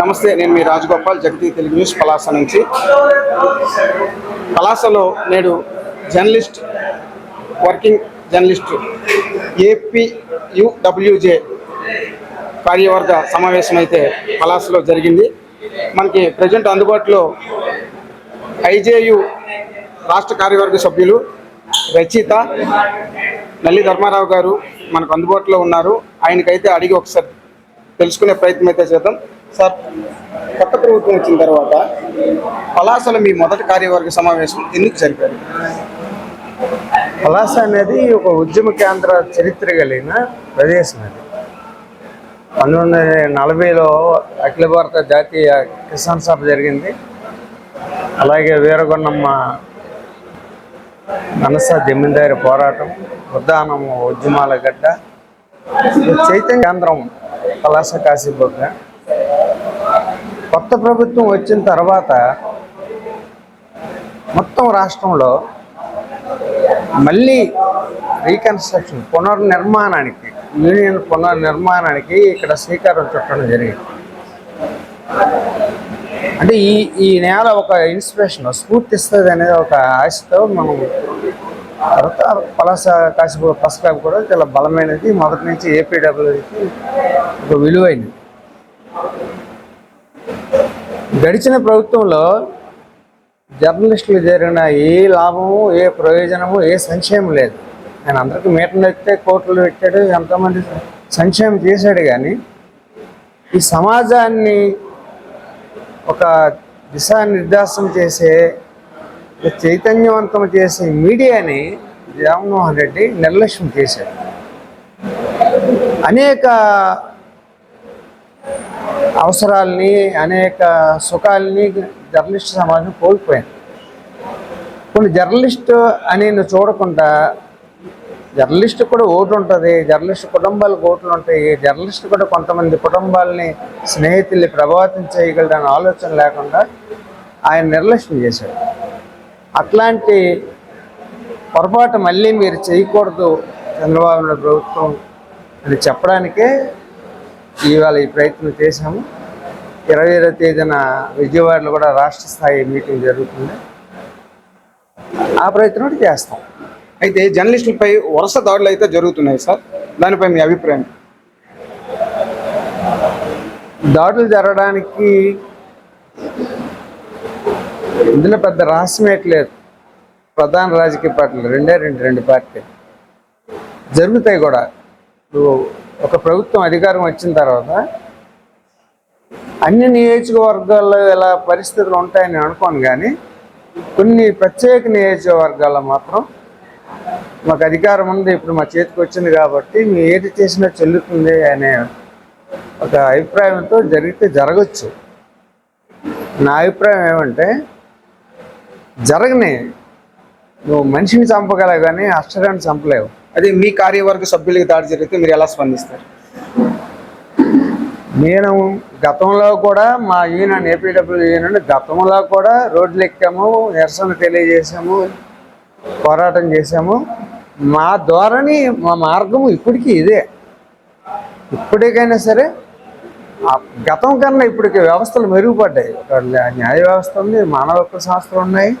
నమస్తే నేను మీ రాజగోపాల్ జగతి తెలుగు న్యూస్ పలాస నుంచి. పలాసలో నేడు జర్నలిస్ట్ వర్కింగ్ జర్నలిస్ట్ ఏపీయుడబ్ల్యూజే కార్యవర్గ సమావేశం అయితే పలాసలో జరిగింది. మనకి ప్రజెంట్ అందుబాటులో ఐజేయు రాష్ట్ర కార్యవర్గ సభ్యులు రచయిత నల్లి ధర్మారావు గారు మనకు అందుబాటులో ఉన్నారు. ఆయనకైతే అడిగి ఒకసారి తెలుసుకునే ప్రయత్నం అయితే చేద్దాం. సార్ కొత్త ప్రభుత్వం వచ్చిన తర్వాత పలాసలో మీ మొదటి కార్యవర్గ సమావేశం ఎందుకు జరిపారు? పలాస అనేది ఒక ఉద్యమ కేంద్ర చరిత్ర కలిగిన ప్రదేశం అది. పంతొమ్మిది వందల నలభైలో అఖిల భారత జాతీయ కిసాన్ సభ జరిగింది. అలాగే వీరగొన్నమ్మ మనస జమీందారి పోరాటం ఉద్దానం ఉద్యమాల గడ్డ చైతన్య కేంద్రం పలాస కాశీబొగ్గ కొత్త ప్రభుత్వం వచ్చిన తర్వాత మొత్తం రాష్ట్రంలో మళ్ళీ రీకన్స్ట్రక్షన్ పునర్నిర్మాణానికి యూనియన్ పునర్నిర్మాణానికి ఇక్కడ శ్రీకారం చుట్టడం జరిగింది. అంటే ఈ ఈ నేల ఒక ఇన్స్పిరేషన్ స్ఫూర్తిస్తుంది అనేది ఒక ఆశతో మనం తర్వాత పలాస కాశీపూర్ పస్ క్యాబ్ కూడా చాలా బలమైనది. మొదటి నుంచి ఏపీడబ్ల్యూకి ఒక విలువైనది. గడిచిన ప్రభుత్వంలో జర్నలిస్టులు జరిగిన ఏ లాభము ఏ ప్రయోజనము ఏ సంక్షేమం లేదు. ఆయన అందరికీ మీటర్లు ఎక్కితే కోట్లు పెట్టాడు ఎంతోమంది సంక్షేమం చేశాడు కానీ ఈ సమాజాన్ని ఒక దిశానిర్దేశం చేసే చైతన్యవంతం చేసే మీడియాని జగన్మోహన్ రెడ్డి నిర్లక్ష్యం చేశారు అనేక అవసరాలని అనేక సుఖాలని జర్నలిస్ట్ సమాజం కోల్పోయింది. కొన్ని జర్నలిస్ట్ అని చూడకుండా జర్నలిస్ట్ కూడా ఓట్లు ఉంటుంది జర్నలిస్ట్ కుటుంబాలకు ఓట్లు ఉంటాయి జర్నలిస్ట్ కూడా కొంతమంది కుటుంబాలని స్నేహితుల్ని ప్రభావితం చేయగలడని ఆలోచన లేకుండా ఆయన నిర్లక్ష్యం చేశాడు. అట్లాంటి పొరపాటు మళ్ళీ మీరు చేయకూడదు చంద్రబాబు నాయుడు ప్రభుత్వం అని చెప్పడానికే ఇవాళ ఈ ప్రయత్నం చేశాము. ఇరవై ఐదో తేదీన విజయవాడలో కూడా రాష్ట్ర స్థాయి మీటింగ్ జరుగుతుంది. ఆ ప్రయత్నం కూడా చేస్తాం. అయితే జర్నలిస్టులపై వరుస దాడులు అయితే జరుగుతున్నాయి సార్. దానిపై మీ అభిప్రాయం? దాడులు జరగడానికి ఇందులో పెద్ద రహస్యం లేదు. ప్రధాన రాజకీయ పార్టీలు రెండే రెండు రెండు పార్టీలు. జరుగుతాయి కూడా. ఇప్పుడు ఒక ప్రభుత్వం అధికారం వచ్చిన తర్వాత అన్ని నియోజకవర్గాల్లో ఇలా పరిస్థితులు ఉంటాయని అనుకోను కానీ కొన్ని ప్రత్యేక నియోజకవర్గాల్లో మాత్రం మాకు అధికారం ఉంది ఇప్పుడు మా చేతికి వచ్చింది కాబట్టి మీ ఏది చేసినా చెల్లుతుంది అనే ఒక అభిప్రాయంతో జరిగితే జరగచ్చు. నా అభిప్రాయం ఏమంటే జరగని. నువ్వు మనిషిని చంపగలవు కానీ అక్షరాన్ని చంపలేవు. అదే మీ కార్యవర్గ సభ్యులకి దాడి జరిగితే మీరు ఎలా స్పందిస్తారు? నేను గతంలో కూడా మా యూనియన్ ఏపీడబ్ల్యూ యూనియన్ గతంలో కూడా రోడ్లు ఎక్కాము నిరసన తెలియజేసాము పోరాటం చేసాము. మా ధోరణి మా మార్గము ఇప్పటికీ ఇదే. ఇప్పటికైనా సరే గతం కన్నా ఇప్పటికి వ్యవస్థలు మెరుగుపడ్డాయి. న్యాయ వ్యవస్థ ఉంది మానవ హక్కుల శాస్త్రం ఉన్నాయి.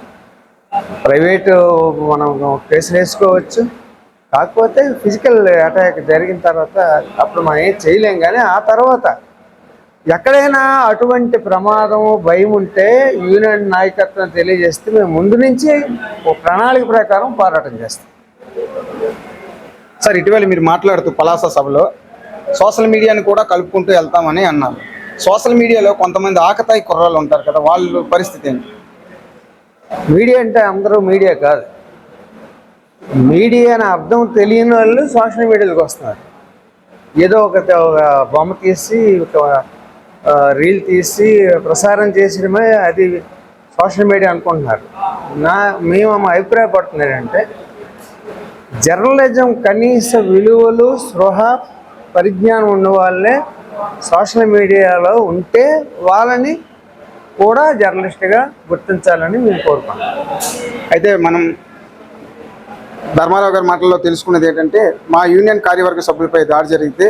ప్రైవేటు మనం కేసులు వేసుకోవచ్చు. కాకపోతే ఫిజికల్ అటాక్ జరిగిన తర్వాత అప్పుడు మనం ఏం చేయలేం కానీ ఆ తర్వాత ఎక్కడైనా అటువంటి ప్రమాదం భయం ఉంటే యూనియన్ నాయకత్వం తెలియజేస్తే మేము ముందు నుంచి ఒక ప్రణాళిక ప్రకారం పోరాటం చేస్తాం. సార్ ఇటీవల మీరు మాట్లాడుతూ పలాస సభలో సోషల్ మీడియాని కూడా కలుపుకుంటూ వెళ్తామని అన్నారు. సోషల్ మీడియాలో కొంతమంది ఆకతాయి కుర్రాళ్ళు ఉంటారు కదా వాళ్ళ పరిస్థితి ఏంటి? మీడియా అంటే అందరూ మీడియా కాదు. మీడియా అని అర్థం తెలియని వాళ్ళు సోషల్ మీడియాలోకి వస్తున్నారు. ఏదో ఒక ఒక బొమ్మ తీసి ఒక రీల్ తీసి ప్రసారం చేసడమే అది సోషల్ మీడియా అనుకుంటున్నారు. నా మేము మా అంటే జర్నలిజం కనీస విలువలు స్పృహ పరిజ్ఞానం ఉన్న వాళ్ళే సోషల్ మీడియాలో ఉంటే వాళ్ళని కూడా జర్నలిస్ట్గా గుర్తించాలని మేము కోరుకుంటున్నాం. అయితే మనం ధర్మారావు గారి మాటల్లో తెలుసుకున్నది ఏంటంటే మా యూనియన్ కార్యవర్గ సభ్యులపై దాడి జరిగితే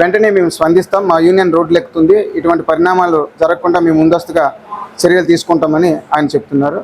వెంటనే మేము స్పందిస్తాం మా యూనియన్ రోడ్లు ఎక్కుతుంది ఇటువంటి పరిణామాలు జరగకుండా మేము ముందస్తుగా చర్యలు తీసుకుంటామని ఆయన చెప్తున్నారు.